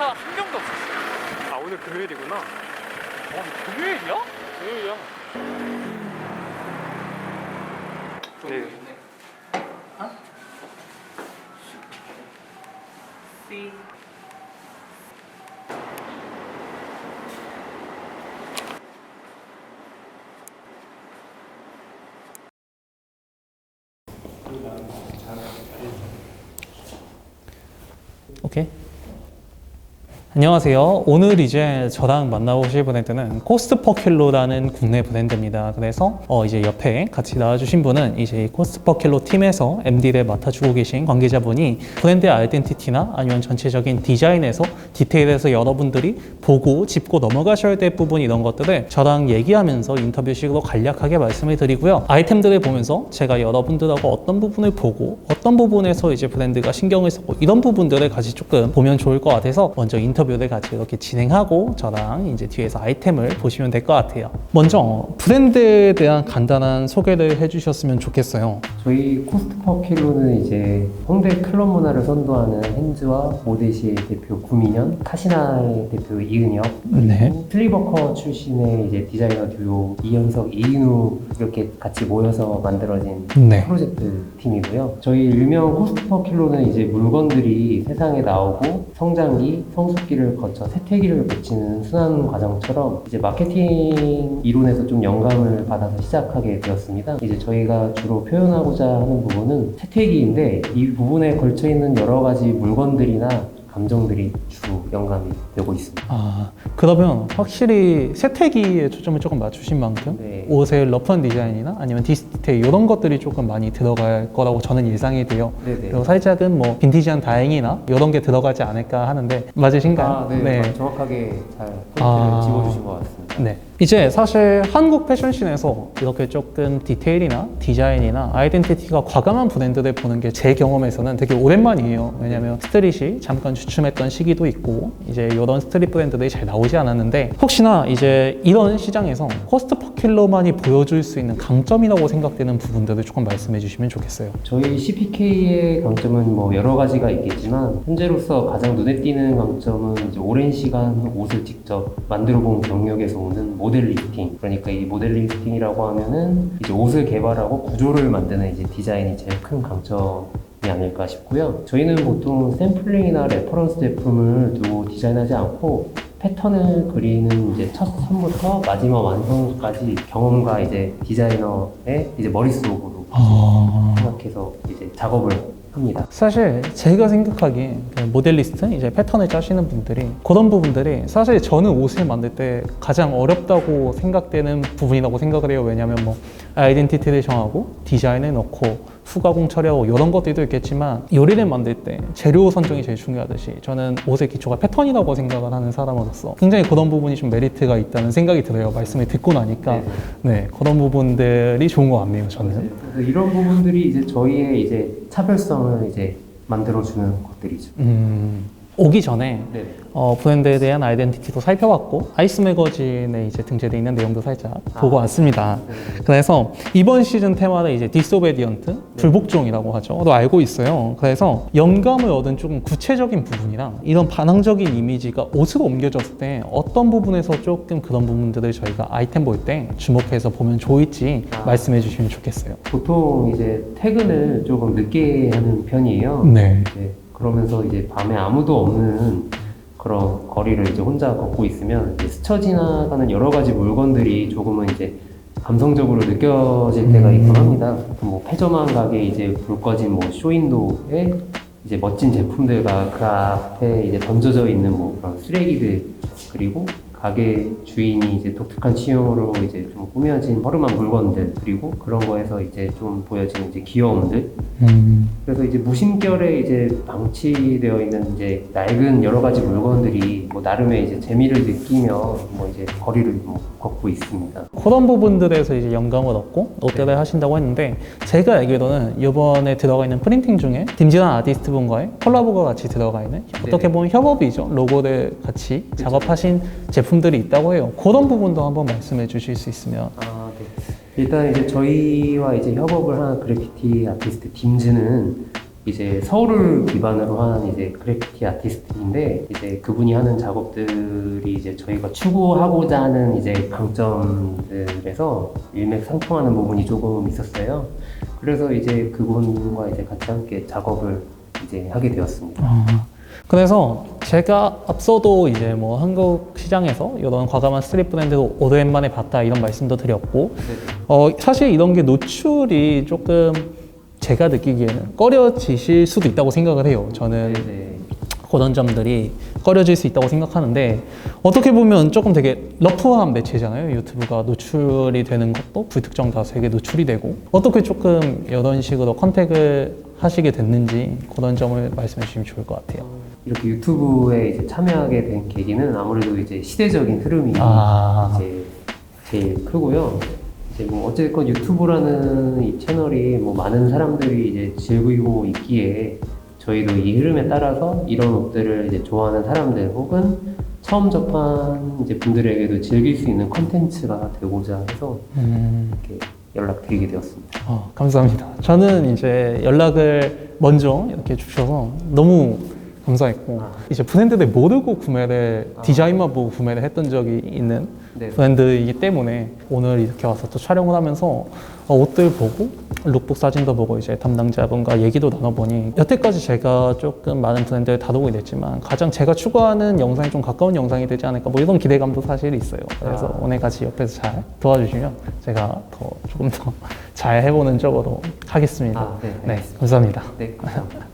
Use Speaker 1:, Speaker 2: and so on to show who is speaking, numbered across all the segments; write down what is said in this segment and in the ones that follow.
Speaker 1: 차 한 명도 없었어.
Speaker 2: 아 오늘 금요일이구나.
Speaker 1: 어, 금요일이야?
Speaker 2: 금요일이야. 네.
Speaker 3: 오케이. 안녕하세요. 오늘 이제 저랑 만나보실 브랜드는 코스트 퍼 킬로라는 국내 브랜드입니다. 그래서 어 이제 옆에 같이 나와주신 분은 이제 이 코스트 퍼 킬로 팀에서 MD를 맡아주고 계신 관계자분이 브랜드의 아이덴티티나 아니면 전체적인 디자인에서 디테일에서 여러분들이 보고 짚고 넘어가셔야 될 부분 이런 것들을 저랑 얘기하면서 인터뷰식으로 간략하게 말씀을 드리고요. 아이템들을 보면서 제가 여러분들하고 어떤 부분을 보고 어떤 부분에서 이제 브랜드가 신경을 쓰고 이런 부분들을 같이 조금 보면 좋을 것 같아서 먼저 인터뷰 를 같이 이렇게 진행하고 저랑 이제 뒤에서 아이템을 보시면 될 것 같아요. 먼저 브랜드에 대한 간단한 소개를 해주셨으면 좋겠어요.
Speaker 4: 저희 코스트퍼 킬로는 이제 홍대 클럽 문화를 선도하는 핸즈와 모데시의 대표 구민현, 카시나의 대표 이은혁,
Speaker 3: 네.
Speaker 4: 슬리버커 출신의 이제 디자이너 듀오 이현석, 이인우 이렇게 같이 모여서 만들어진
Speaker 3: 네.
Speaker 4: 프로젝트 팀이고요. 저희 일명 코스트퍼 킬로는 이제 물건들이 세상에 나오고 성장기, 성숙기를 거쳐 세태기를 거치는 순환 과정처럼 이제 마케팅 이론에서 좀 영감을 받아서 시작하게 되었습니다. 이제 저희가 주로 표현하고자 하는 부분은 세태기인데 이 부분에 걸쳐 있는 여러 가지 물건들이나 감정들이 주 영감이 되고 있습니다.
Speaker 3: 아 그러면 확실히 세태기에 초점을 조금 맞추신 만큼
Speaker 4: 네.
Speaker 3: 옷의 러프한 디자인이나 아니면 디테일 이런 것들이 조금 많이 들어갈 거라고 저는 예상이 돼요.
Speaker 4: 네네.
Speaker 3: 그리고 살짝은 뭐 빈티지한 다행이나 이런 게 들어가지 않을까 하는데 맞으신가요?
Speaker 4: 아, 네. 정확하게 잘 포인트를
Speaker 3: 아.
Speaker 4: 집어주신 것 같습니다.
Speaker 3: 네. 이제 사실 한국 패션씬에서 이렇게 조금 디테일이나 디자인이나 아이덴티티가 과감한 브랜드를 보는 게 제 경험에서는 되게 오랜만이에요. 왜냐면 스트릿이 잠깐 주춤했던 시기도 있고 이제 이런 스트릿 브랜드들이 잘 나오지 않았는데 혹시나 이제 이런 시장에서 코스트 퍼 킬로만이 보여줄 수 있는 강점이라고 생각되는 부분들을 조금 말씀해 주시면 좋겠어요.
Speaker 4: 저희 CPK의 강점은 뭐 여러 가지가 있겠지만 현재로서 가장 눈에 띄는 강점은 오랜 시간 옷을 직접 만들어 본 경력에서 오는 모델 리스팅 그러니까 이 모델 리스팅이라고 하면은 이제 옷을 개발하고 구조를 만드는 이제 디자인이 제일 큰 강점 이 아닐까 싶고요. 저희는 보통 샘플링이나 레퍼런스 제품을 두고 디자인하지 않고 패턴을 그리는 이제 첫 선부터 마지막 완성까지 경험과 이제 디자이너의 이제 머릿속으로
Speaker 3: 아...
Speaker 4: 생각해서 이제 작업을 합니다.
Speaker 3: 사실 제가 생각하기에 그 모델리스트 이제 패턴을 짜시는 분들이 그런 부분들이 사실 저는 옷을 만들 때 가장 어렵다고 생각되는 부분이라고 생각을 해요. 왜냐하면 뭐 아이덴티티를 정하고 디자인을 넣고 후가공 처리하고 이런 것들도 있겠지만 요리를 만들 때 재료 선정이 제일 중요하듯이 저는 옷의 기초가 패턴이라고 생각을 하는 사람으로서 굉장히 그런 부분이 좀 메리트가 있다는 생각이 들어요. 말씀을 듣고 나니까 네 그런 부분들이 좋은 것 같네요. 저는.
Speaker 4: 이런 부분들이 이제 저희의 이제 차별성을 이제 만들어주는 것들이죠.
Speaker 3: 음, 오기 전에
Speaker 4: 네.
Speaker 3: 어, 브랜드에 대한 아이덴티티도 살펴봤고 아이스 매거진에 이제 등재되어 있는 내용도 살짝 보고 왔습니다. 그래서 이번 시즌 테마는 이제 디소베디언트 불복종이라고 하죠. 또 알고 있어요. 그래서 영감을 얻은 조금 구체적인 부분이랑 이런 반항적인 이미지가 옷으로 옮겨졌을 때 어떤 부분에서 조금 그런 부분들을 저희가 아이템 볼 때 주목해서 보면 좋을지
Speaker 4: 아.
Speaker 3: 말씀해 주시면 좋겠어요.
Speaker 4: 보통 이제 퇴근을 조금 늦게 하는 편이에요.
Speaker 3: 네.
Speaker 4: 이제 그러면서 이제 밤에 아무도 없는 그런 거리를 이제 혼자 걷고 있으면 이제 스쳐 지나가는 여러 가지 물건들이 조금은 이제 감성적으로 느껴질 때가 있곤 합니다. 뭐 패저만 가게 이제 불 꺼진 뭐 쇼윈도에 이제 멋진 제품들과 그 앞에 이제 던져져 있는 뭐 그런 쓰레기들 그리고 가게 주인이 이제 독특한 취향으로 이제 좀 꾸며진 허름한 물건들 그리고 그런 거에서 이제 좀 보여지는 이제 귀여움들.
Speaker 3: 음,
Speaker 4: 그래서 이제 무심결에 이제 방치되어 있는 이제 낡은 여러 가지 물건들이 뭐 나름의 이제 재미를 느끼며 뭐 이제 거리를 뭐 걷고 있습니다.
Speaker 3: 그런 부분들에서 이제 영감을 얻고 롯데를 하신다고 했는데 제가 알기로는 이번에 들어가 있는 프린팅 중에 김진환 아티스트 분과의 콜라보가 같이 들어가 있는 어떻게 보면 협업이죠. 로고를 같이 작업하신 제품 들이 있다고 해요 그런 부분도 한번 말씀해 주실 수 있으면
Speaker 4: 아, 네. 일단 이제 저희와 이제 협업을 한 그래피티 아티스트 딤즈는 이제 서울을 기반으로 한 이제 그래피티 아티스트인데 이제 그분이 하는 작업들이 이제 저희가 추구하고자 하는 이제 강점들에서 일맥상통하는 부분이 조금 있었어요. 그래서 이제 그분과 이제 같이 함께 작업을 이제 하게 되었습니다.
Speaker 3: 아, 그래서 제가 앞서도 이제 뭐 한국 시장에서 이런 과감한 스트릿 브랜드도 오랜만에 봤다 이런 말씀도 드렸고 어, 사실 이런 게 노출이 조금 제가 느끼기에는 꺼려지실 수도 있다고 생각을 해요. 저는
Speaker 4: 네.
Speaker 3: 그런 점들이 꺼려질 수 있다고 생각하는데 어떻게 보면 조금 되게 러프한 매체잖아요. 유튜브가 노출이 되는 것도 불특정 다수에게 노출이 되고 어떻게 조금 이런 식으로 컨택을 하시게 됐는지 그런 점을 말씀해 주시면 좋을 것 같아요.
Speaker 4: 이렇게 유튜브에 이제 참여하게 된 계기는 아무래도 이제 시대적인 흐름이
Speaker 3: 아.
Speaker 4: 이제 제일 크고요. 이제 뭐 어쨌건 유튜브라는 이 채널이 뭐 많은 사람들이 이제 즐기고 있기에 저희도 이 흐름에 따라서 이런 옷들을 이제 좋아하는 사람들 혹은 처음 접한 이제 분들에게도 즐길 수 있는 컨텐츠가 되고자 해서
Speaker 3: 음.
Speaker 4: 이렇게 연락드리게 되었습니다.
Speaker 3: 어, 감사합니다. 저는 이제 연락을 먼저 이렇게 주셔서 너무 감사했고
Speaker 4: 아.
Speaker 3: 이제 브랜드를 모르고 구매를 디자인만 보고 구매를 했던 적이 있는
Speaker 4: 네.
Speaker 3: 브랜드이기 때문에 오늘 이렇게 와서 또 촬영을 하면서 어, 옷들 보고 룩북 사진도 보고 이제 담당자분과 얘기도 나눠보니 여태까지 제가 조금 많은 브랜드를 다루고 됐지만 가장 제가 추구하는 영상이 좀 가까운 영상이 되지 않을까 뭐 이런 기대감도 사실 있어요. 그래서
Speaker 4: 아.
Speaker 3: 오늘 같이 옆에서 잘 도와주시면 제가 더 조금 더 잘 해보는 쪽으로 하겠습니다.
Speaker 4: 아, 네,
Speaker 3: 네. 감사합니다.
Speaker 4: 네, 감사합니다.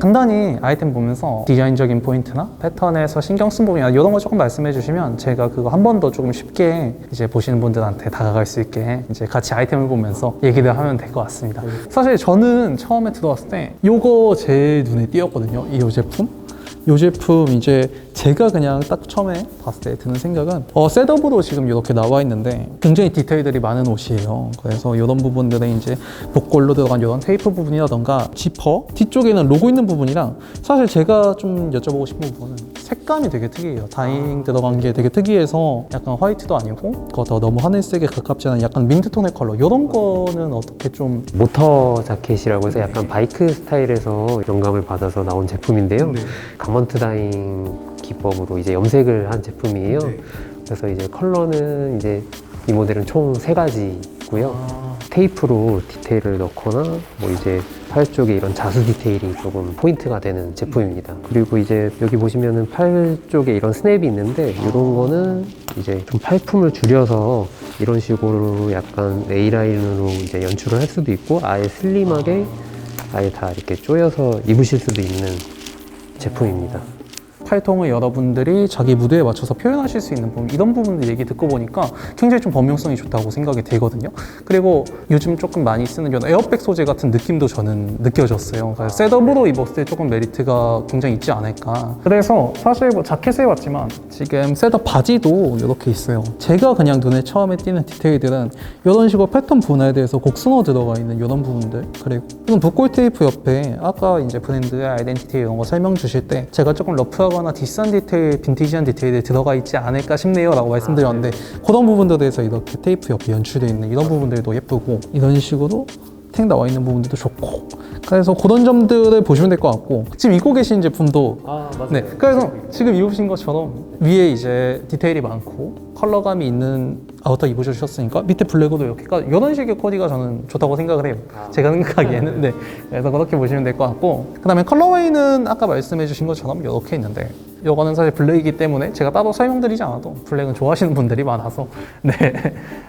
Speaker 3: 간단히 아이템 보면서 디자인적인 포인트나 패턴에서 신경 쓴 부분이나 이런 거 조금 말씀해 주시면 제가 그거 한 번 더 조금 쉽게 이제 보시는 분들한테 다가갈 수 있게 이제 같이 아이템을 보면서 얘기를 하면 될 것 같습니다. 사실 저는 처음에 들어왔을 때 이거 제일 눈에 띄었거든요. 이 제품. 이 제품 이제 제가 그냥 딱 처음에 봤을 때 드는 생각은 어, 셋업으로 지금 이렇게 나와 있는데 굉장히 디테일들이 많은 옷이에요. 그래서 이런 부분들에 이제 복골로 들어간 이런 테이프 부분이라던가 지퍼 뒤쪽에는 로고 있는 부분이랑 사실 제가 좀 여쭤보고 싶은 부분은 색감이 되게 특이해요. 다잉 들어간 게 되게 특이해서 약간 화이트도 아니고 그거 더 너무 하늘색에 가깝지 않은 약간 민트톤의 컬러 이런 거는 어떻게 좀
Speaker 4: 모터 자켓이라고 해서 약간 바이크 스타일에서 영감을 받아서 나온 제품인데요. 가먼트 다잉 기법으로 이제 염색을 한 제품이에요. 그래서 이제 컬러는 이제 이 모델은 총 세 가지 고요. 테이프로 디테일을 넣거나 뭐 이제 팔 쪽에 이런 자수 디테일이 조금 포인트가 되는 제품입니다. 그리고 이제 여기 보시면은 팔 쪽에 이런 스냅이 있는데 이런 거는 이제 좀 팔품을 줄여서 이런 식으로 약간 A라인으로 이제 연출을 할 수도 있고 아예 슬림하게 아예 다 이렇게 조여서 입으실 수도 있는 제품입니다.
Speaker 3: 팔통을 여러분들이 자기 무드에 맞춰서 표현하실 수 있는 부분 이런 부분들 얘기 듣고 보니까 굉장히 좀 범용성이 좋다고 생각이 되거든요. 그리고 요즘 조금 많이 쓰는 이런 에어백 소재 같은 느낌도 저는 느껴졌어요. 그래서 셋업으로 입었을 때 조금 메리트가 굉장히 있지 않을까. 그래서 사실 뭐 자켓에 왔지만 지금 셋업 바지도 이렇게 있어요. 제가 그냥 눈에 처음에 띄는 디테일들은 이런 식으로 패턴 분할에 대해서 곡선으로 들어가 있는 이런 부분들 그리고 이건 붓골 테이프 옆에 아까 이제 브랜드의 아이덴티티 이런 거 설명 주실 때 제가 조금 러프하거나 디스한 디테일, 빈티지한 디테일이 들어가 있지 않을까 싶네요 라고 말씀드렸는데 그런 부분들에서 이렇게 테이프 옆에 연출되어 있는 이런 부분들도 예쁘고 이런 식으로 택 나와 있는 부분들도 좋고 그래서 그런 점들을 보시면 될 것 같고 지금 입고 계신 제품도
Speaker 4: 아 맞아요.
Speaker 3: 네, 그래서 지금 입으신 것처럼 위에 이제 디테일이 많고 컬러감이 있는 아우터 입으셨으니까 밑에 블랙으로 이렇게 까 이런 식의 코디가 저는 좋다고 생각을 해요. 제가 생각하기에는 네. 그래서 그렇게 보시면 될 것 같고 그다음에 컬러웨이는 아까 말씀해주신 것처럼 이렇게 있는데 이거는 사실 블랙이기 때문에 제가 따로 설명드리지 않아도 블랙은 좋아하시는 분들이 많아서 네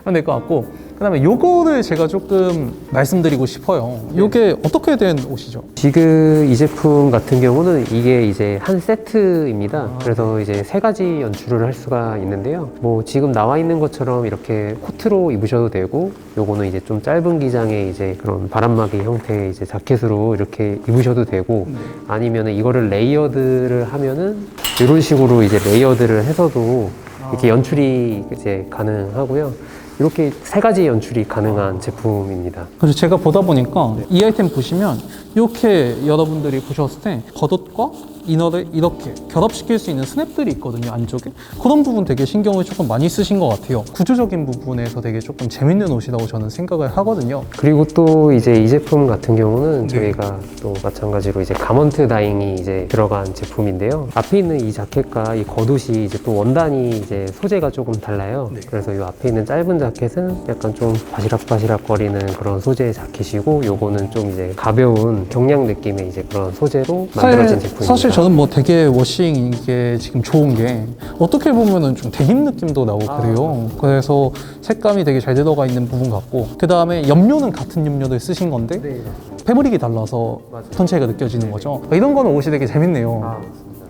Speaker 3: 하면 될 것 같고 그다음에 요거를 제가 조금 말씀드리고 싶어요. 이게 어떻게 된 옷이죠?
Speaker 4: 지금 이 제품 같은 경우는 이게 이제 한 세트입니다. 그래서 이제 세 가지 연출을 할 수가 있는데요. 뭐 지금 나와 있는 것처럼 이렇게 코트로 입으셔도 되고, 요거는 이제 좀 짧은 기장의 이제 그런 바람막이 형태의 이제 자켓으로 이렇게 입으셔도 되고, 아니면 이거를 레이어드를 하면은 이런 식으로 이제 레이어드를 해서도 이렇게 연출이 이제 가능하고요. 이렇게 세 가지 연출이 가능한 제품입니다.
Speaker 3: 그래서 제가 보다 보니까 이 아이템 보시면 이렇게 여러분들이 보셨을 때 겉옷과 이너를 이렇게 결합시킬 수 있는 스냅들이 있거든요 안쪽에 그런 부분 되게 신경을 조금 많이 쓰신 것 같아요 구조적인 부분에서 되게 조금 재밌는 옷이라고 저는 생각을 하거든요
Speaker 4: 그리고 또 이제 이 제품 같은 경우는
Speaker 3: 네.
Speaker 4: 저희가 또 마찬가지로 이제 가먼트 다잉이 이제 들어간 제품인데요. 앞에 있는 이 자켓과 이 겉옷이 이제 또 원단이 이제 소재가 조금 달라요.
Speaker 3: 네.
Speaker 4: 그래서 이 앞에 있는 짧은 자켓은 약간 좀 바시락바시락 거리는 그런 소재의 자켓이고 요거는 좀 이제 가벼운 경량 느낌의 이제 그런 소재로 만들어진 제품입니다.
Speaker 3: 사실 저는 뭐 되게 워싱 이게 지금 좋은 게 어떻게 보면은 좀 데님 느낌도 나고
Speaker 4: 아,
Speaker 3: 그래요. 그래서 색감이 되게 잘 들어가 있는 부분 같고 그 다음에 염료는 같은 염료를 쓰신 건데
Speaker 4: 네.
Speaker 3: 패브릭이 달라서. 톤 차이가 느껴지는 거죠. 이런 거는 옷이 되게 재밌네요.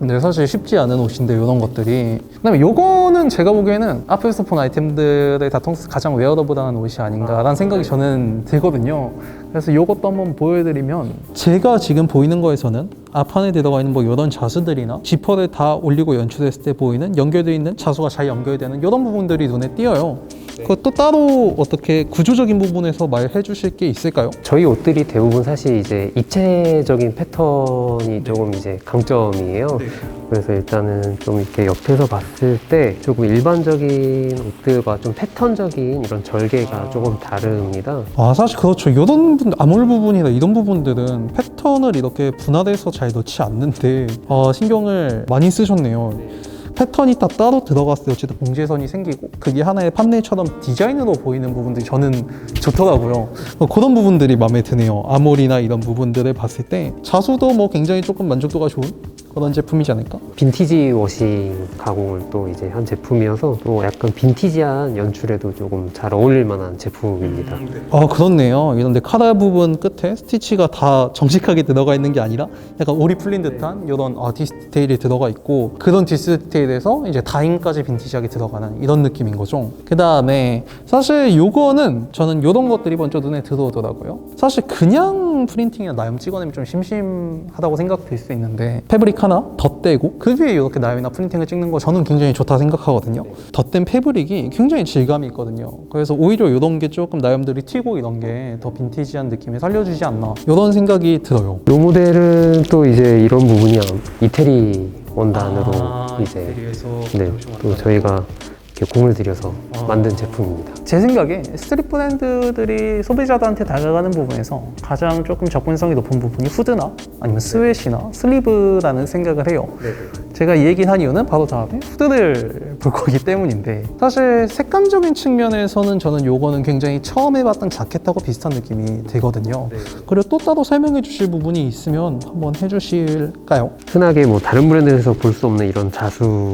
Speaker 3: 근데 사실 쉽지 않은 옷인데 이런 것들이. 그다음에 요거는 제가 보기에는 앞에서 본 아이템들의 다 통해서 가장 웨어러블한 옷이 아닌가라는 생각이 저는 들거든요. 그래서 요것도 한번 보여드리면 제가 지금 보이는 거에서는 앞판에 들어가 있는 뭐 이런 자수들이나 지퍼를 다 올리고 연출했을 때 보이는 연결되어 있는 자수가 잘 연결되는 이런 부분들이 눈에 띄어요 그것도 따로 어떻게 구조적인 부분에서 말해 주실 게 있을까요?
Speaker 4: 저희 옷들이 대부분 사실 이제 입체적인 패턴이 조금 이제 강점이에요. 그래서 일단은 좀 이렇게 옆에서 봤을 때 조금 일반적인 옷들과 좀 패턴적인 이런 절개가 조금 다릅니다.
Speaker 3: 아 사실 그렇죠. 이런 부분 암홀 부분이나 이런 부분들은 패턴을 이렇게 분할해서 잘 넣지 않는데 아, 신경을 많이 쓰셨네요 패턴이 다 따로 들어갔을 때 어쨌든 봉제선이 생기고 그게 하나의 판넬처럼 디자인으로 보이는 부분들이 저는 좋더라고요. 어, 그런 부분들이 마음에 드네요. 암홀이나 이런 부분들을 봤을 때. 자수도 뭐 굉장히 조금 만족도가 좋은 그런 제품이지 않을까?
Speaker 4: 빈티지 워싱 가공을 또 이제 한 제품이어서 또 약간 빈티지한 연출에도 조금 잘 어울릴 만한 제품입니다.
Speaker 3: 아 그렇네요. 이런데 카라 부분 끝에 스티치가 다 정직하게 들어가 있는 게 아니라 약간 오리 풀린 듯한 이런 아, 디스테일이 들어가 있고 그런 디스테일에서 이제 다잉까지 빈티지하게 들어가는 이런 느낌인 거죠. 그 다음에 사실 요거는 저는 이런 것들이 먼저 눈에 들어오더라고요. 사실 그냥 프린팅이나 나염 찍어내면 좀 심심하다고 생각될 수 있는데 패브릭 하나 덧대고 그 위에 이렇게 나염이나 프린팅을 찍는 거 저는 굉장히 좋다 생각하거든요. 덧댄 패브릭이 굉장히 질감이 있거든요. 그래서 오히려 이런 게 조금 나염들이 튀고 이런 게 더 빈티지한 느낌을 살려주지 않나 이런 생각이 들어요.
Speaker 4: 이 모델은 또 이제 이런 부분이 이태리 원단으로 이제 네, 또 저희가 이렇게 공을 들여서 만든 제품입니다.
Speaker 3: 제 생각에 스트릿 브랜드들이 소비자들한테 다가가는 부분에서 가장 조금 접근성이 높은 부분이 후드나 아니면 스웨시나 슬리브라는 생각을 해요. 제가 이 얘기를 한 이유는 바로 다음에 후드를 볼 거기 때문인데 사실 색감적인 측면에서는 저는 요거는 굉장히 처음 해봤던 자켓하고 비슷한 느낌이 들거든요. 그리고 또 따로 설명해 주실 부분이 있으면 한번 해주실까요?
Speaker 4: 흔하게 뭐 다른 브랜드에서 볼 수 없는 이런 자수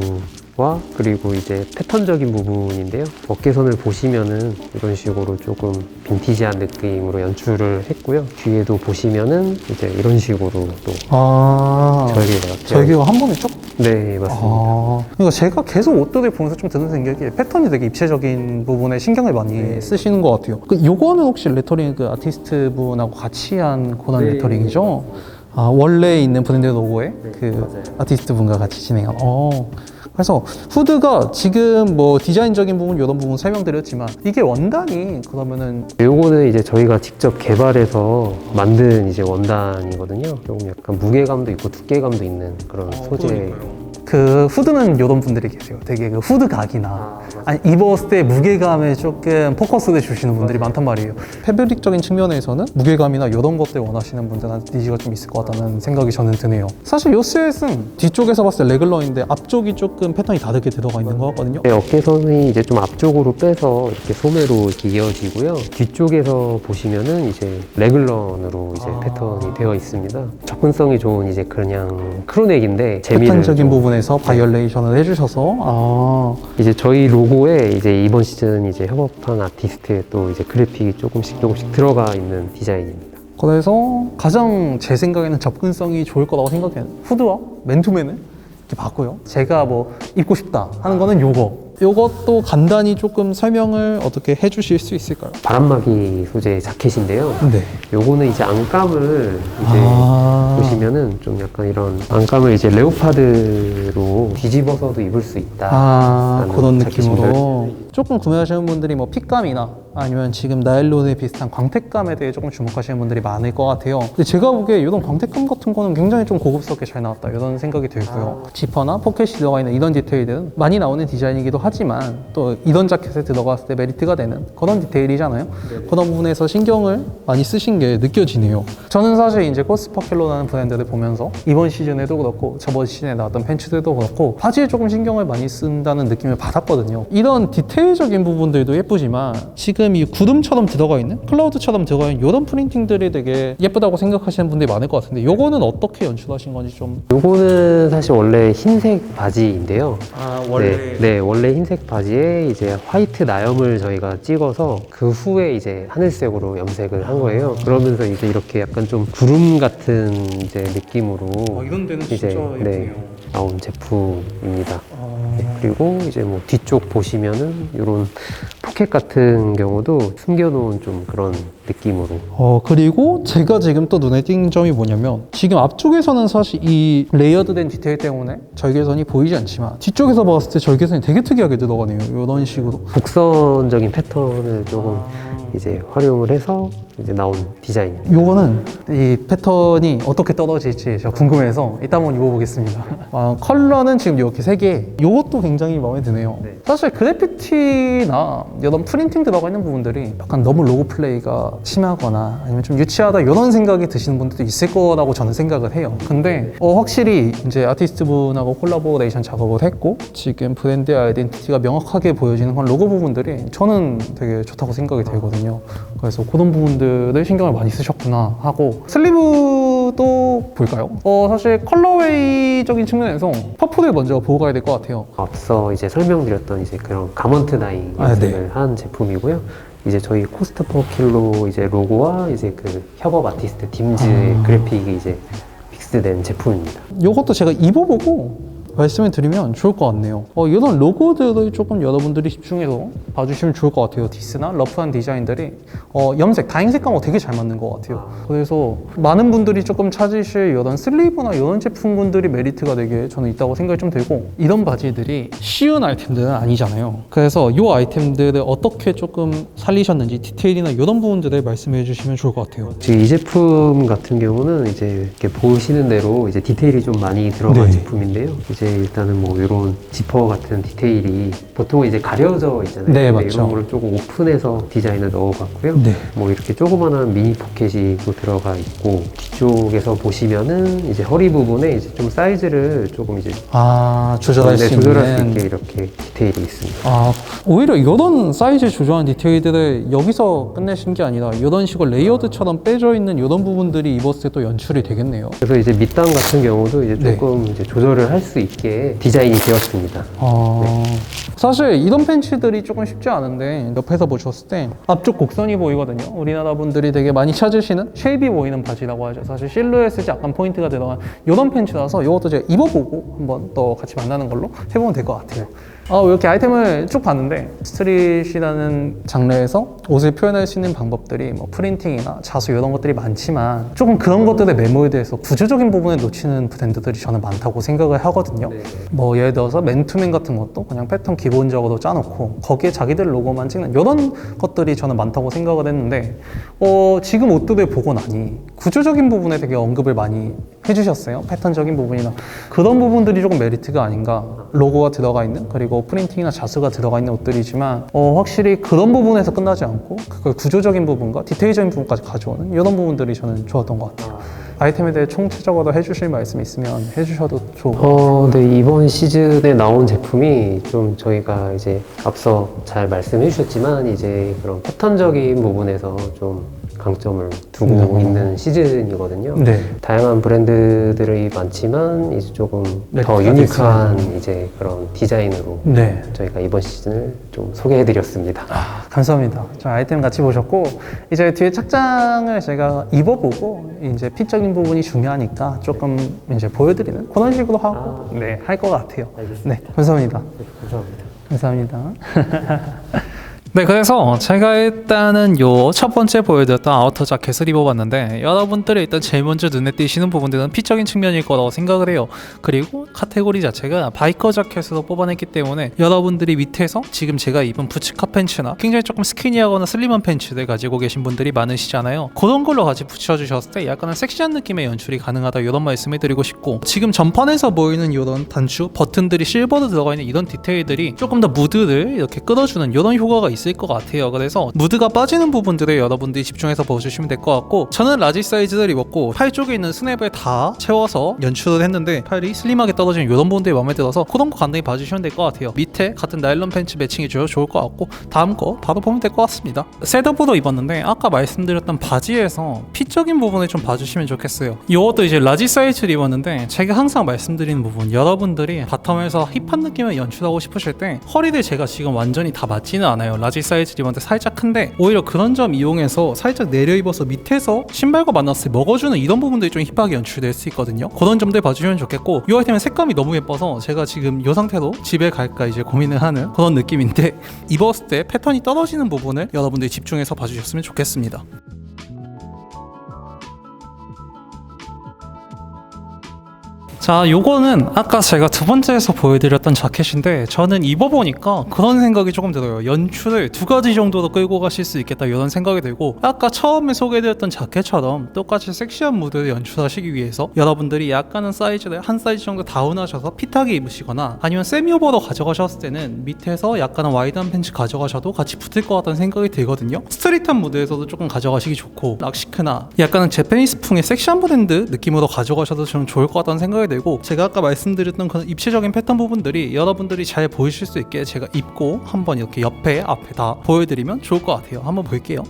Speaker 4: 와 그리고 이제 패턴적인 부분인데요. 어깨선을 보시면은 이런 식으로 조금 빈티지한 느낌으로 연출을 했고요. 뒤에도 보시면은 이제 이런 식으로 또
Speaker 3: 아,
Speaker 4: 절개가
Speaker 3: 절개가 한 번에 쭉
Speaker 4: 네 맞습니다.
Speaker 3: 아, 그러니까 제가 계속 옷들을 보면서 좀 드는 생각이 패턴이 되게 입체적인 부분에 신경을 많이
Speaker 4: 네.
Speaker 3: 쓰시는 것 같아요. 그 요거는 혹시 레터링 그 아티스트 분하고 같이 한 그런
Speaker 4: 네,
Speaker 3: 레터링이죠? 아, 원래 있는 브랜드 로고에 그
Speaker 4: 맞아요.
Speaker 3: 아티스트 분과 같이 진행한. 어. 그래서 후드가 지금 뭐 디자인적인 부분 이런 부분 설명드렸지만 이게 원단이 그러면은
Speaker 4: 요거는 이제 저희가 직접 개발해서 만든 이제 원단이거든요. 조금 약간 무게감도 있고 두께감도 있는 그런 소재.
Speaker 3: 그 후드는 이런 분들이 계세요. 되게 그 후드 각이나 아 니, 입었을 때 무게감에 조금 포커스를 주시는 분들이 많단 말이에요. 패브릭적인 측면에서는 무게감이나 이런 것들 원하시는 분들한테 니즈가 좀 있을 것 같다는 생각이 저는 드네요. 사실 요 셋은 뒤쪽에서 봤을 때 레글러인데 앞쪽이 조금 패턴이 다르게 들어가 있는 것 같거든요.
Speaker 4: 네, 어깨선이 이제 좀 앞쪽으로 빼서 이렇게 소매로 이렇게 이어지고요. 뒤쪽에서 보시면은 이제 레글런으로 이제
Speaker 3: 아.
Speaker 4: 패턴이 되어 있습니다. 접근성이 좋은 이제 그냥 크로넥인데 재미를
Speaker 3: 패턴적인
Speaker 4: 좀-
Speaker 3: 부분에서 바이올레이션을 해주셔서 아
Speaker 4: 이제 저희 로고에 이제 이번 시즌 이제 협업한 아티스트의 또 이제 그래픽이 조금씩 조금씩 들어가 있는 디자인입니다.
Speaker 3: 그래서 가장 제 생각에는 접근성이 좋을 거라고 생각해요. 후드와 맨투맨을 이렇게 봤고요. 제가 뭐 입고 싶다 하는 거는 요거 이것도 간단히 조금 설명을 어떻게 해주실 수 있을까요?
Speaker 4: 바람막이 소재 자켓인데요.
Speaker 3: 네.
Speaker 4: 요거는 이제 안감을 이제
Speaker 3: 아.
Speaker 4: 보시면은 좀 약간 이런 안감을 이제 레오파드로 뒤집어서도 입을 수 있다.
Speaker 3: 아
Speaker 4: 라는
Speaker 3: 그런
Speaker 4: 자켓입니다.
Speaker 3: 느낌으로 조금 구매하시는 분들이 뭐 핏감이나 아니면 지금 나일론에 비슷한 광택감에 대해 조금 주목하시는 분들이 많을 것 같아요 근데 제가 보기에 이런 광택감 같은 거는 굉장히 좀 고급스럽게 잘 나왔다 이런 생각이 들고요 지퍼나 포켓이 들어가 있는 이런 디테일들은 많이 나오는 디자인이기도 하지만 또 이런 자켓에 들어갔을 때 메리트가 되는 그런 디테일이잖아요 그런 부분에서 신경을 많이 쓰신 게 느껴지네요 저는 사실 이제 코스퍼킬로라는 브랜드를 보면서 이번 시즌에도 그렇고 저번 시즌에 나왔던 팬츠들도 그렇고 바지에 조금 신경을 많이 쓴다는 느낌을 받았거든요. 이런 디테일적인 부분들도 예쁘지만 지금 이 구름처럼 들어가 있는 클라우드처럼 들어가 있는 이런 프린팅들이 되게 예쁘다고 생각하시는 분들이 많을 것 같은데 이거는 어떻게 연출하신 건지 좀
Speaker 4: 요거는 사실 원래 흰색 바지인데요.
Speaker 3: 아,
Speaker 4: 네, 네, 원래 흰색 바지에 이제 화이트 나염을 저희가 찍어서 그 후에 이제 하늘색으로 염색을 한 거예요. 그러면서 이제 이렇게 약간 좀 구름 같은 이제 느낌으로
Speaker 3: 어, 이런 데는 진짜
Speaker 4: 네,
Speaker 3: 예쁘네요.
Speaker 4: 나온 제품입니다.
Speaker 3: 어,
Speaker 4: 네, 그리고 이제 뭐 뒤쪽 보시면은 이런 포켓 같은 경우도 숨겨놓은 좀 그런 느낌으로
Speaker 3: 어, 그리고 제가 지금 또 눈에 띈 점이 뭐냐면 지금 앞쪽에서는 사실 이 레이어드된 디테일 때문에 절개선이 보이지 않지만 뒤쪽에서 봤을 때 절개선이 되게 특이하게 들어가네요. 이런 식으로.
Speaker 4: 곡선적인 패턴을 조금 이제 활용을 해서 이제 나온 디자인입니다.
Speaker 3: 요거는 이 패턴이 어떻게 떨어질지 제가 궁금해서 이따 한번 입어보겠습니다. 아, 컬러는 지금 이렇게 세 개. 요것도 굉장히 마음에 드네요.
Speaker 4: 네.
Speaker 3: 사실 그래피티나 이런 프린팅 들어가 있는 부분들이 약간 너무 로고 플레이가 심하거나 아니면 좀 유치하다 이런 생각이 드시는 분들도 있을 거라고 저는 생각을 해요. 근데 어, 확실히 이제 아티스트 분하고 콜라보레이션 작업을 했고 지금 브랜드의 아이덴티티가 명확하게 보여지는 그런 로고 부분들이 저는 되게 좋다고 생각이 들거든요. 그래서 그런 부분들을 신경을 많이 쓰셨구나 하고 슬리브도 볼까요? 어 사실 컬러웨이적인 측면에서 퍼플을 먼저 보고 가야 될 것 같아요.
Speaker 4: 앞서 이제 설명드렸던 이제 그런 가먼트 다잉
Speaker 3: 아, 네.
Speaker 4: 한 제품이고요. 이제 저희 코스트 퍼 킬로 이제 로고와 이제 그 협업 아티스트 딤즈
Speaker 3: 아.
Speaker 4: 그래픽이 이제 믹스된 제품입니다.
Speaker 3: 이것도 제가 입어보고 말씀을 드리면 좋을 것 같네요. 어, 이런 로고들을 조금 여러분들이 집중해서 봐주시면 좋을 것 같아요. 디스나 러프한 디자인들이 어, 염색, 다잉 색감하고 되게 잘 맞는 것 같아요. 그래서 많은 분들이 조금 찾으실 이런 슬리브나 이런 제품군들이 메리트가 되게 저는 있다고 생각이 좀 들고 이런 바지들이 쉬운 아이템들은 아니잖아요. 그래서 이 아이템들을 어떻게 조금 살리셨는지 디테일이나 이런 부분들을 말씀해 주시면 좋을 것 같아요.
Speaker 4: 지금 이 제품 같은 경우는 이제 이렇게 보시는 대로 이제 디테일이 좀 많이 들어간
Speaker 3: 네.
Speaker 4: 제품인데요. 이제 일단은 뭐 이런 지퍼 같은 디테일이 보통 이제 가려져 있잖아요.
Speaker 3: 네, 맞죠.
Speaker 4: 이런 거를 조금 오픈해서 디자인을 넣어봤고요.
Speaker 3: 네.
Speaker 4: 뭐 이렇게 조그만한 미니 포켓이 또 들어가 있고 뒤쪽에서 보시면은 이제 허리 부분에 이제 좀 사이즈를 조금 이제
Speaker 3: 아, 조절할
Speaker 4: 네,
Speaker 3: 수
Speaker 4: 조절할 수
Speaker 3: 있는.
Speaker 4: 있게 이렇게 디테일이 있습니다.
Speaker 3: 아, 오히려 이런 사이즈 조절한 디테일들을 여기서 끝내신 게 아니라 이런 식으로 레이어드처럼 빼져 있는 이런 부분들이 입었을 때 또 연출이 되겠네요.
Speaker 4: 그래서 이제 밑단 같은 경우도 이제
Speaker 3: 네.
Speaker 4: 조금 이제 조절을 할 수 있게 디자인이 되었습니다.
Speaker 3: 아, 사실 이런 팬츠들이 조금 쉽지 않은데 옆에서 보셨을 때 앞쪽 곡선이 보이거든요. 우리나라 분들이 되게 많이 찾으시는 쉐입이 보이는 바지라고 하죠. 사실 실루엣에 약간 포인트가 들어간 이런 팬츠라서 이것도 제가 입어보고 한번 또 같이 만나는 걸로 해보면 될 것 같아요. 아, 이렇게 아이템을 쭉 봤는데 스트릿이라는 장르에서 옷을 표현할 수 있는 방법들이 뭐 프린팅이나 자수 이런 것들이 많지만 조금 그런 것들의 매몰에 대해서 구조적인 부분에 놓치는 브랜드들이 저는 많다고 생각을 하거든요. 뭐 예를 들어서 맨투맨 같은 것도 그냥 패턴 기본적으로 짜놓고 거기에 자기들 로고만 찍는 이런 것들이 저는 많다고 생각을 했는데 어, 지금 옷들을 보고 나니 구조적인 부분에 되게 언급을 많이 해주셨어요. 패턴적인 부분이나 그런 부분들이 조금 메리트가 아닌가. 로고가 들어가 있는 그리고 프린팅이나 자수가 들어가 있는 옷들이지만 어, 확실히 그런 부분에서 끝나지 않고 그걸 구조적인 부분과 디테일적인 부분까지 가져오는 이런 부분들이 저는 좋았던 것 같아요. 아이템에 대해 총체적으로 해주실 말씀 있으면 해주셔도 좋을.
Speaker 4: 어, 네, 이번 시즌에 나온 제품이 좀 저희가 이제 앞서 잘 말씀해 주셨지만 이제 그런 패턴적인 부분에서 좀 강점을 두고
Speaker 3: 음.
Speaker 4: 있는 시즌이거든요.
Speaker 3: 네.
Speaker 4: 다양한 브랜드들이 많지만 이제 조금
Speaker 3: 네,
Speaker 4: 더 유니크한 이제 그런 디자인으로
Speaker 3: 네.
Speaker 4: 저희가 이번 시즌을 좀 소개해 드렸습니다.
Speaker 3: 아, 감사합니다. 저 아이템 같이 보셨고 이제 뒤에 착장을 제가 입어보고 이제 핏적인 부분이 중요하니까 조금 이제 보여드리는 그런 식으로 하고 네할 것 같아요.
Speaker 4: 알겠습니다.
Speaker 3: 네 감사합니다.
Speaker 4: 감사합니다.
Speaker 3: 감사합니다. 네, 그래서 제가 일단은 요 첫 번째 보여드렸던 아우터 자켓을 입어봤는데 여러분들이 일단 제일 먼저 눈에 띄시는 부분들은 피적인 측면일 거라고 생각을 해요. 그리고 카테고리 자체가 바이커 자켓으로 뽑아냈기 때문에 여러분들이 밑에서 지금 제가 입은 부츠카 팬츠나 굉장히 조금 스키니하거나 슬림한 팬츠를 가지고 계신 분들이 많으시잖아요. 그런 걸로 같이 붙여주셨을 때 약간은 섹시한 느낌의 연출이 가능하다 이런 말씀을 드리고 싶고 지금 전판에서 보이는 이런 단추 버튼들이 실버로 들어가 있는 이런 디테일들이 조금 더 무드를 이렇게 끌어주는 이런 효과가 있을 것 같아요. 그래서 무드가 빠지는 부분들에 여러분들이 집중해서 보여주시면 될 것 같고 저는 라지 사이즈를 입었고 팔 쪽에 있는 스냅을 다 채워서 연출을 했는데 팔이 슬림하게 떨어지는 이런 부분들이 마음에 들어서 그런 거 간단히 봐주시면 될 것 같아요. 밑에 같은 나일론 팬츠 매칭이 줘도 좋을 것 같고 다음 거 바로 보면 될 것 같습니다. 셋업으로 입었는데 아까 말씀드렸던 바지에서 피적인 부분을 좀 봐주시면 좋겠어요. 이것도 이제 라지 사이즈를 입었는데 제가 항상 말씀드리는 부분 여러분들이 바텀에서 힙한 느낌을 연출하고 싶으실 때 허리를 제가 지금 완전히 다 맞지는 않아요. 라지 사이즈 입었는데 살짝 큰데 오히려 그런 점 이용해서 살짝 내려 입어서 밑에서 신발과 만났을 때 먹어주는 이런 부분들이 좀 힙하게 연출될 수 있거든요. 그런 점들 봐주시면 좋겠고 이 아이템은 색감이 너무 예뻐서 제가 지금 이 상태로 집에 갈까 이제 고민을 하는 그런 느낌인데 입었을 때 패턴이 떨어지는 부분을 여러분들이 집중해서 봐주셨으면 좋겠습니다. 자, 요거는 아까 제가 두 번째에서 보여드렸던 자켓인데 저는 입어보니까 그런 생각이 조금 들어요. 연출을 두 가지 정도로 끌고 가실 수 있겠다 이런 생각이 들고 아까 처음에 소개드렸던 자켓처럼 똑같이 섹시한 무드를 연출하시기 위해서 여러분들이 약간은 사이즈를 한 사이즈 정도 다운하셔서 핏하게 입으시거나 아니면 세미오버로 가져가셨을 때는 밑에서 약간은 와이드한 팬츠 가져가셔도 같이 붙을 것 같다는 생각이 들거든요. 스트릿한 무드에서도 조금 가져가시기 좋고 락시크나 약간은 제페니스풍의 섹시한 브랜드 느낌으로 가져가셔도 좀 좋을 것 같다는 생각이 들고 제가 아까 말씀드렸던 그런 입체적인 패턴 부분들이 여러분들이 잘 보이실 수 있게 제가 입고 한번 이렇게 옆에 앞에 다 보여드리면 좋을 것 같아요. 한번 볼게요.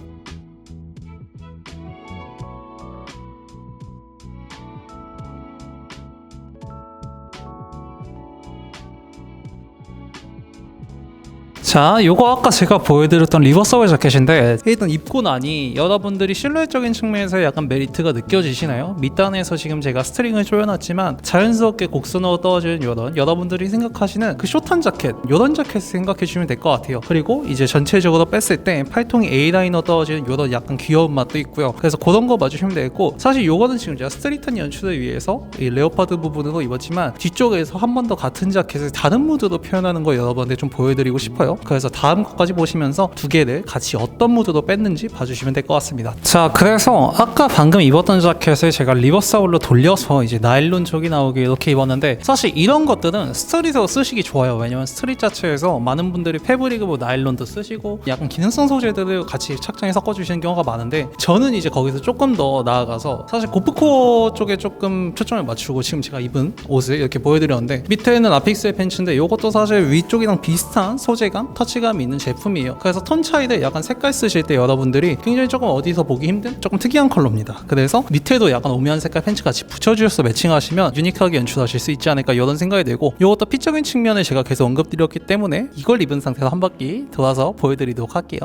Speaker 3: 자, 요거 아까 제가 보여드렸던 리버서블 자켓인데 일단 입고 나니 여러분들이 실루엣적인 측면에서 약간 메리트가 느껴지시나요? 밑단에서 지금 제가 스트링을 조여놨지만 자연스럽게 곡선으로 떨어지는 요런 여러분들이 생각하시는 그 숏한 자켓 요런 자켓 생각해 주시면 될 것 같아요. 그리고 이제 전체적으로 뺐을 때 팔통이 A라인으로 떨어지는 요런 약간 귀여운 맛도 있고요. 그래서 그런 거 봐주시면 되겠고 사실 요거는 지금 제가 스트릿한 연출을 위해서 이 레오파드 부분으로 입었지만 뒤쪽에서 한 번 더 같은 자켓을 다른 무드로 표현하는 거 여러분한테 좀 보여드리고 싶어요. 그래서 다음 것까지 보시면서 두 개를 같이 어떤 무드로 뺐는지 봐주시면 될 것 같습니다. 자, 그래서 아까 방금 입었던 자켓을 제가 리버스아울로 돌려서 이제 나일론 쪽이 나오게 이렇게 입었는데 사실 이런 것들은 스트릿으로 쓰시기 좋아요. 왜냐면 스트릿 자체에서 많은 분들이 패브릭 뭐 나일론도 쓰시고 약간 기능성 소재들을 같이 착장에 섞어주시는 경우가 많은데 저는 이제 거기서 조금 더 나아가서 사실 고프코어 쪽에 조금 초점을 맞추고 지금 제가 입은 옷을 이렇게 보여드렸는데 밑에는 아픽스의 팬츠인데 이것도 사실 위쪽이랑 비슷한 소재감, 터치감이 있는 제품이에요. 그래서 톤 차이를 약간 색깔 쓰실 때 여러분들이 굉장히 조금 어디서 보기 힘든 조금 특이한 컬러입니다. 그래서 밑에도 약간 오묘한 색깔 팬츠 같이 붙여주셔서 매칭하시면 유니크하게 연출하실 수 있지 않을까 이런 생각이 들고 이것도 피적인 측면을 제가 계속 언급드렸기 때문에 이걸 입은 상태에서 한 바퀴 돌아서 보여드리도록 할게요.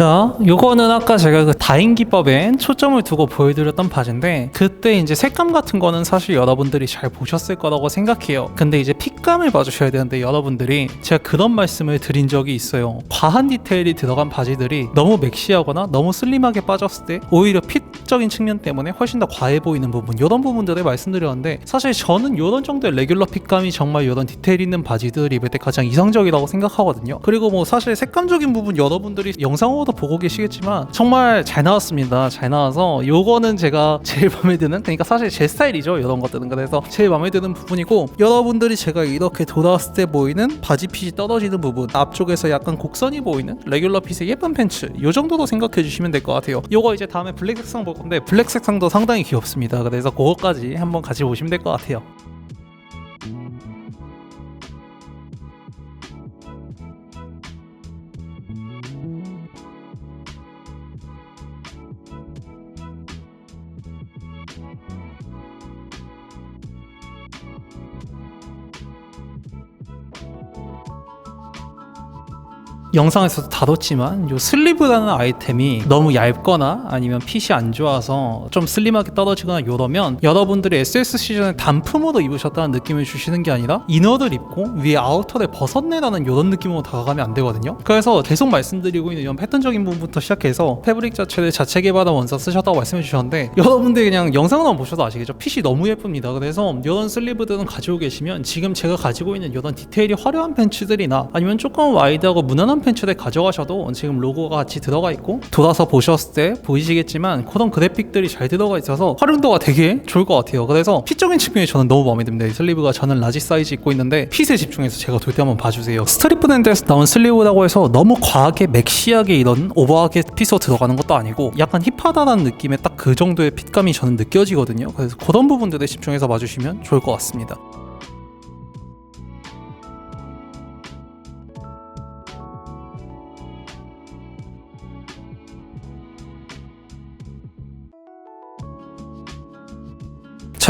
Speaker 3: 자, 요거는 아까 제가 그 다인 기법에 초점을 두고 보여드렸던 바지인데 그때 이제 색감 같은 거는 사실 여러분들이 잘 보셨을 거라고 생각해요. 근데 이제 핏감을 봐주셔야 되는데 여러분들이 제가 그런 말씀을 드린 적이 있어요. 과한 디테일이 들어간 바지들이 너무 맥시하거나 너무 슬림하게 빠졌을 때 오히려 핏적인 측면 때문에 훨씬 더 과해 보이는 부분 이런 부분들을 말씀드렸는데 사실 저는 이런 정도의 레귤러 핏감이 정말 이런 디테일 있는 바지들 입을 때 가장 이상적이라고 생각하거든요. 그리고 뭐 사실 색감적인 부분 여러분들이 영상으로 도 보고 계시겠지만 정말 잘 나왔습니다. 잘 나와서 요거는 제가 제일 마음에 드는 그러니까 사실 제 스타일이죠. 이런 것들은 그래서 제일 마음에 드는 부분이고 여러분들이 제가 이렇게 돌아왔을 때 보이는 바지 핏이 떨어지는 부분 앞쪽에서 약간 곡선이 보이는 레귤러 핏의 예쁜 팬츠 요 정도로 생각해 주시면 될 것 같아요. 요거 이제 다음에 블랙 색상 볼 건데 블랙 색상도 상당히 귀엽습니다. 그래서 그거까지 한번 같이 보시면 될 것 같아요. 영상에서도 다뤘지만 요 슬리브라는 아이템이 너무 얇거나 아니면 핏이 안 좋아서 좀 슬림하게 떨어지거나 요러면 여러분들이 SS 시즌에 단품으로 입으셨다는 느낌을 주시는 게 아니라 이너를 입고 위에 아우터를 벗었네라는 요런 느낌으로 다가가면 안 되거든요. 그래서 계속 말씀드리고 있는 이런 패턴적인 부분부터 시작해서 패브릭 자체를 자체 개발한 원사 쓰셨다고 말씀해 주셨는데 여러분들 그냥 영상으로만 보셔도 아시겠죠? 핏이 너무 예쁩니다. 그래서 이런 슬리브들은 가지고 계시면 지금 제가 가지고 있는 이런 디테일이 화려한 팬츠들이나 아니면 조금 와이드하고 무난한 팬츠를 가져가셔도 지금 로고가 같이 들어가 있고 돌아서 보셨을 때 보이시겠지만 그런 그래픽들이 잘 들어가 있어서 활용도가 되게 좋을 것 같아요. 그래서 핏적인 측면이 저는 너무 마음에 듭니다. 이 슬리브가 저는 라지 사이즈 입고 있는데 핏에 집중해서 제가 돌 때 한번 봐주세요. 스트릿 브랜드에서 나온 슬리브라고 해서 너무 과하게 맥시하게 이런 오버하게 핏으로 들어가는 것도 아니고 약간 힙하다라는 느낌의 딱 그 정도의 핏감이 저는 느껴지거든요. 그래서 그런 부분들에 집중해서 봐주시면 좋을 것 같습니다.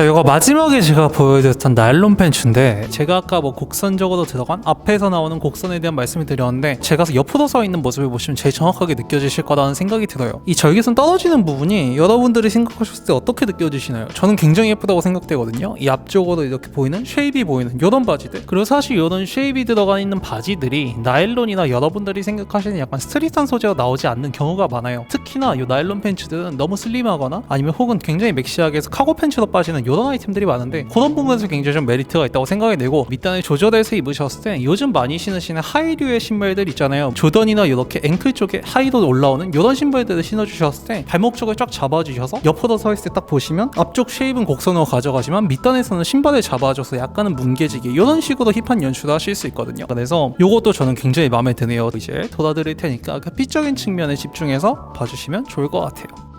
Speaker 3: 자, 이거 마지막에 제가 보여드렸던 나일론 팬츠인데 제가 아까 뭐 곡선적으로 들어간 앞에서 나오는 곡선에 대한 말씀을 드렸는데 제가 옆으로 서 있는 모습을 보시면 제일 정확하게 느껴지실 거라는 생각이 들어요. 이 절개선 떨어지는 부분이 여러분들이 생각하셨을 때 어떻게 느껴지시나요? 저는 굉장히 예쁘다고 생각되거든요. 이 앞쪽으로 이렇게 보이는 쉐입이 보이는 이런 바지들. 그리고 사실 이런 쉐입이 들어가 있는 바지들이 나일론이나 여러분들이 생각하시는 약간 스트릿한 소재가 나오지 않는 경우가 많아요. 특히나 이 나일론 팬츠들은 너무 슬림하거나 아니면 혹은 굉장히 맥시하게 해서 카고 팬츠로 빠지는 이런 아이템들이 많은데 그런 부분에서 굉장히 좀 메리트가 있다고 생각이 되고 밑단을 조절해서 입으셨을 때 요즘 많이 신으시는 하이류의 신발들 있잖아요. 조던이나 이렇게 앵클 쪽에 하이로 올라오는 이런 신발들을 신어주셨을 때 발목 쪽을 쫙 잡아주셔서 옆으로 서 있을 때 딱 보시면 앞쪽 쉐입은 곡선으로 가져가지만 밑단에서는 신발을 잡아줘서 약간은 뭉개지게 이런 식으로 힙한 연출을 하실 수 있거든요. 그래서 이것도 저는 굉장히 마음에 드네요. 이제 돌아드릴 테니까 그 핏적인 측면에 집중해서 봐주시면 좋을 것 같아요.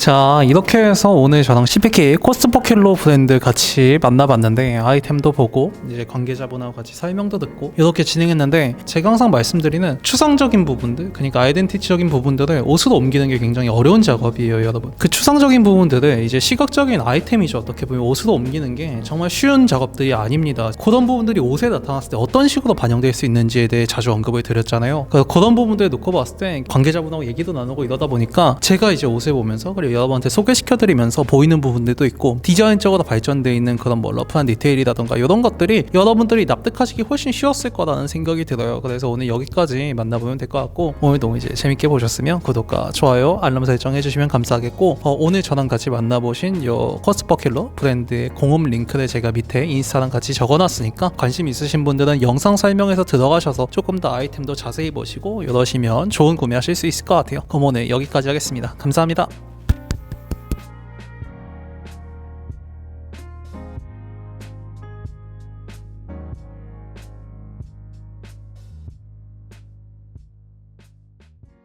Speaker 3: 자 이렇게 해서 오늘 저랑 CPK 코스트퍼킬로 브랜드 같이 만나봤는데 아이템도 보고 이제 관계자분하고 같이 설명도 듣고 이렇게 진행했는데 제가 항상 말씀드리는 추상적인 부분들 그러니까 아이덴티티적인 부분들을 옷으로 옮기는 게 굉장히 어려운 작업이에요 여러분. 그 추상적인 부분들을 이제 시각적인 아이템이죠. 어떻게 보면 옷으로 옮기는 게 정말 쉬운 작업들이 아닙니다. 그런 부분들이 옷에 나타났을 때 어떤 식으로 반영될 수 있는지에 대해 자주 언급을 드렸잖아요. 그래서 그런 부분들을 놓고 봤을 때 관계자분하고 얘기도 나누고 이러다 보니까 제가 이제 옷을 보면서 그리고 여러분한테 소개시켜드리면서 보이는 부분들도 있고 디자인적으로 발전돼 있는 그런 뭐 러프한 디테일이라던가 이런 것들이 여러분들이 납득하시기 훨씬 쉬웠을 거라는 생각이 들어요. 그래서 오늘 여기까지 만나보면 될 것 같고 오늘도 이제 재밌게 보셨으면 구독과 좋아요, 알람 설정 해주시면 감사하겠고 어, 오늘 저랑 같이 만나보신 요 커스퍼킬러 브랜드의 공업 링크를 제가 밑에 인스타랑 같이 적어놨으니까 관심 있으신 분들은 영상 설명에서 들어가셔서 조금 더 아이템도 자세히 보시고 이러시면 좋은 구매하실 수 있을 것 같아요. 그럼 오늘 여기까지 하겠습니다. 감사합니다.